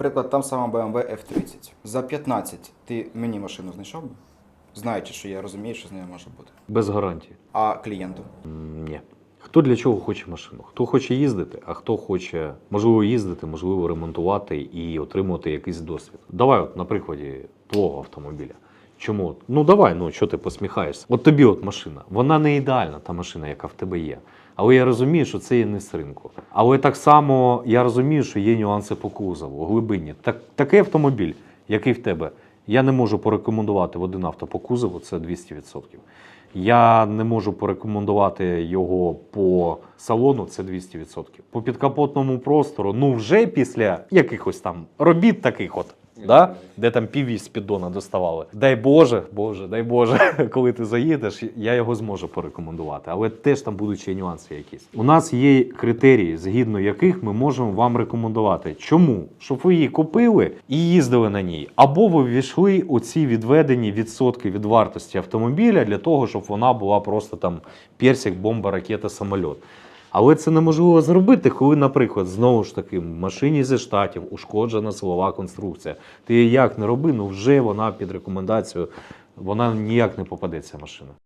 Приклад, там сама BMW F30. За 15 ти мені машину знайшов би? Знаючи, що я розумію, що з нею може бути. Без гарантії. А клієнту? М, Ні. Хто для чого хоче машину? Хто хоче їздити, а хто хоче можливо їздити, можливо, ремонтувати і отримувати якийсь досвід. Давай, от на прикладі твого автомобіля. Чому? Ну давай, ну що ти посміхаєшся? От тобі от машина. Вона не ідеальна, та машина, яка в тебе є. Але я розумію, що це є не з ринку. Але так само я розумію, що є нюанси по кузову, глибині. Так, такий автомобіль, який в тебе, я не можу порекомендувати в один авто по кузову, це 200%. Я не можу порекомендувати його по салону, це 200%. По підкапотному простору, ну вже після якихось там робіт таких от. Да? Де там піві з піддона доставали. Дай Боже, Боже, дай Боже, коли ти заїдеш, я його зможу порекомендувати. Але теж там будуть ще нюанси якісь. У нас є критерії, згідно яких ми можемо вам рекомендувати. Чому? Щоб ви її купили і їздили на ній. Або ви ввійшли у ці відведені відсотки від вартості автомобіля для того, щоб вона була просто там персик, бомба, ракета, самольот. Але це неможливо зробити, коли, наприклад, знову ж таки, в машині зі штатів ушкоджена силова конструкція. Ти як не роби, ну вже вона під рекомендацію, вона ніяк не попадеться машина.